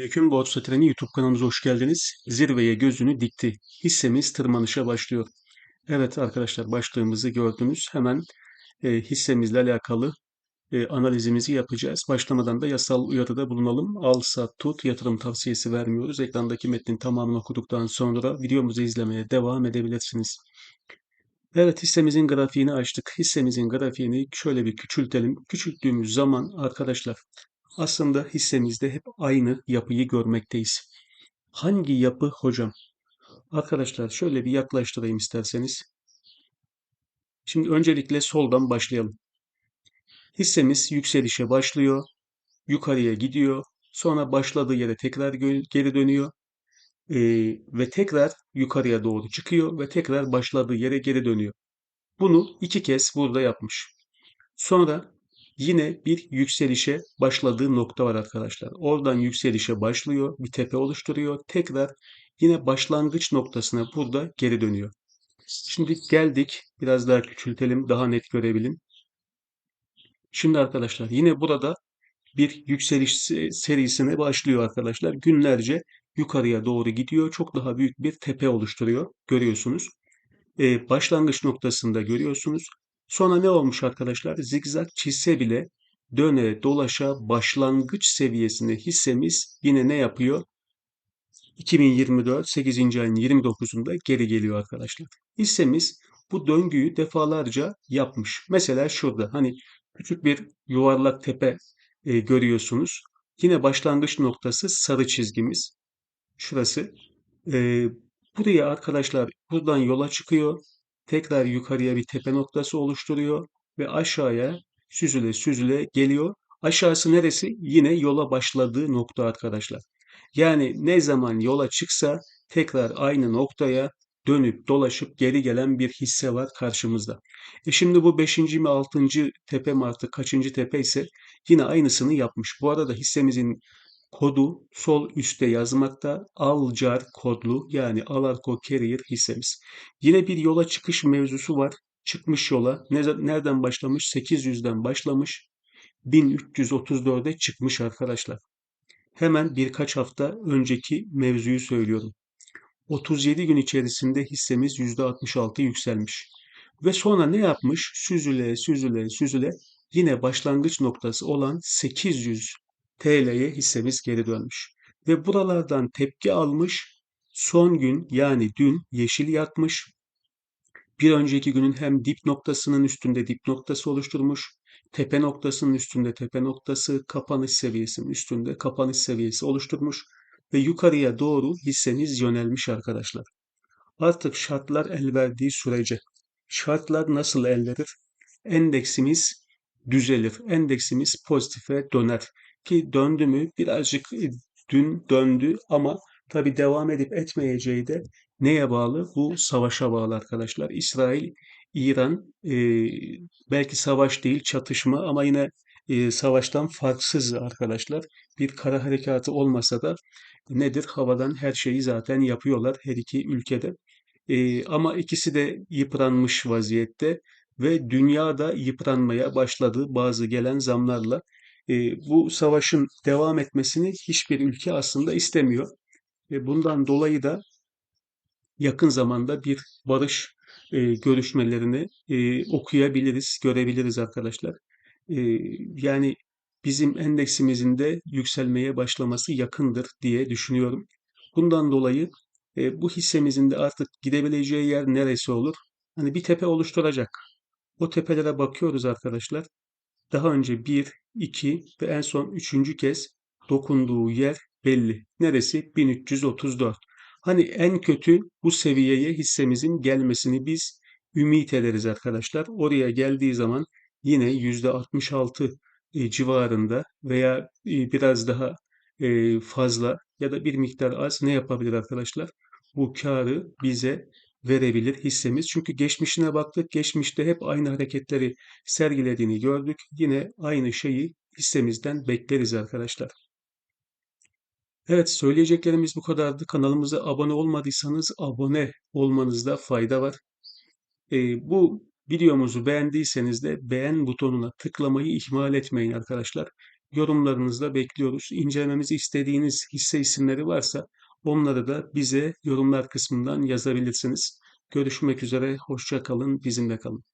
Selamünaleyküm. Borsa Treni YouTube kanalımıza hoş geldiniz. Zirveye gözünü dikti. Hissemiz tırmanışa başlıyor. Evet arkadaşlar başlığımızı gördünüz. Hemen e, hissemizle alakalı e, analizimizi yapacağız. Başlamadan da yasal uyarıda bulunalım. Al, sat, tut yatırım tavsiyesi vermiyoruz. Ekrandaki metnin tamamını okuduktan sonra videomuzu izlemeye devam edebilirsiniz. Evet hissemizin grafiğini açtık. Hissemizin grafiğini şöyle bir küçültelim. Küçülttüğümüz zaman arkadaşlar aslında hissemizde hep aynı yapıyı görmekteyiz. Hangi yapı hocam? Arkadaşlar şöyle bir yaklaştırayım isterseniz. Şimdi öncelikle soldan başlayalım. Hissemiz yükselişe başlıyor, yukarıya gidiyor, sonra başladığı yere tekrar geri dönüyor ee, ve tekrar yukarıya doğru çıkıyor ve tekrar başladığı yere geri dönüyor. Bunu iki kez burada yapmış. Sonra yine bir yükselişe başladığı nokta var arkadaşlar. Oradan yükselişe başlıyor, bir tepe oluşturuyor. Tekrar yine başlangıç noktasına burada geri dönüyor. Şimdi geldik, biraz daha küçültelim, daha net görebilin. Şimdi arkadaşlar yine burada bir yükseliş serisine başlıyor arkadaşlar. Günlerce yukarıya doğru gidiyor. Çok daha büyük bir tepe oluşturuyor. Görüyorsunuz. Ee, başlangıç noktasında görüyorsunuz. Sonra ne olmuş arkadaşlar? Zigzag çizse bile döne dolaşa başlangıç seviyesinde hissemiz yine ne yapıyor? 2024 8. ayın 29'unda geri geliyor arkadaşlar. Hissemiz bu döngüyü defalarca yapmış. Mesela şurada hani küçük bir yuvarlak tepe e, görüyorsunuz. Yine başlangıç noktası sarı çizgimiz. Şurası. E, buraya arkadaşlar buradan yola çıkıyor tekrar yukarıya bir tepe noktası oluşturuyor ve aşağıya süzüle süzüle geliyor. Aşağısı neresi? Yine yola başladığı nokta arkadaşlar. Yani ne zaman yola çıksa tekrar aynı noktaya dönüp dolaşıp geri gelen bir hisse var karşımızda. E şimdi bu 5. mi 6. tepe mi artık kaçıncı tepe ise yine aynısını yapmış. Bu arada hissemizin kodu sol üstte yazmakta. Alcar kodlu yani Alarko Carrier hissemiz. Yine bir yola çıkış mevzusu var. Çıkmış yola. Nereden başlamış? 800'den başlamış. 1334'e çıkmış arkadaşlar. Hemen birkaç hafta önceki mevzuyu söylüyorum. 37 gün içerisinde hissemiz %66 yükselmiş. Ve sonra ne yapmış? Süzüle süzüle süzüle yine başlangıç noktası olan 800 TL'ye hissemiz geri dönmüş. Ve buralardan tepki almış. Son gün yani dün yeşil yakmış. Bir önceki günün hem dip noktasının üstünde dip noktası oluşturmuş. Tepe noktasının üstünde tepe noktası, kapanış seviyesinin üstünde kapanış seviyesi oluşturmuş. Ve yukarıya doğru hisseniz yönelmiş arkadaşlar. Artık şartlar el verdiği sürece şartlar nasıl el verir? Endeksimiz düzelir. Endeksimiz pozitife döner. Ki döndü mü birazcık dün döndü ama tabi devam edip etmeyeceği de neye bağlı? Bu savaşa bağlı arkadaşlar. İsrail, İran e, belki savaş değil çatışma ama yine e, savaştan farksız arkadaşlar. Bir kara harekatı olmasa da nedir? Havadan her şeyi zaten yapıyorlar her iki ülkede. E, ama ikisi de yıpranmış vaziyette ve dünya da yıpranmaya başladı bazı gelen zamlarla e, bu savaşın devam etmesini hiçbir ülke aslında istemiyor. Ve bundan dolayı da yakın zamanda bir barış e, görüşmelerini e, okuyabiliriz, görebiliriz arkadaşlar. E, yani bizim endeksimizin de yükselmeye başlaması yakındır diye düşünüyorum. Bundan dolayı e, bu hissemizin de artık gidebileceği yer neresi olur? Hani bir tepe oluşturacak. O tepelere bakıyoruz arkadaşlar daha önce 1, 2 ve en son 3. kez dokunduğu yer belli. Neresi? 1334. Hani en kötü bu seviyeye hissemizin gelmesini biz ümit ederiz arkadaşlar. Oraya geldiği zaman yine %66 e, civarında veya e, biraz daha e, fazla ya da bir miktar az ne yapabilir arkadaşlar? Bu karı bize verebilir hissemiz. Çünkü geçmişine baktık. Geçmişte hep aynı hareketleri sergilediğini gördük. Yine aynı şeyi hissemizden bekleriz arkadaşlar. Evet söyleyeceklerimiz bu kadardı. Kanalımıza abone olmadıysanız abone olmanızda fayda var. Ee, bu videomuzu beğendiyseniz de beğen butonuna tıklamayı ihmal etmeyin arkadaşlar. yorumlarınızı da bekliyoruz. İncelememizi istediğiniz hisse isimleri varsa onları da bize yorumlar kısmından yazabilirsiniz. Görüşmek üzere, hoşça kalın, bizimle kalın.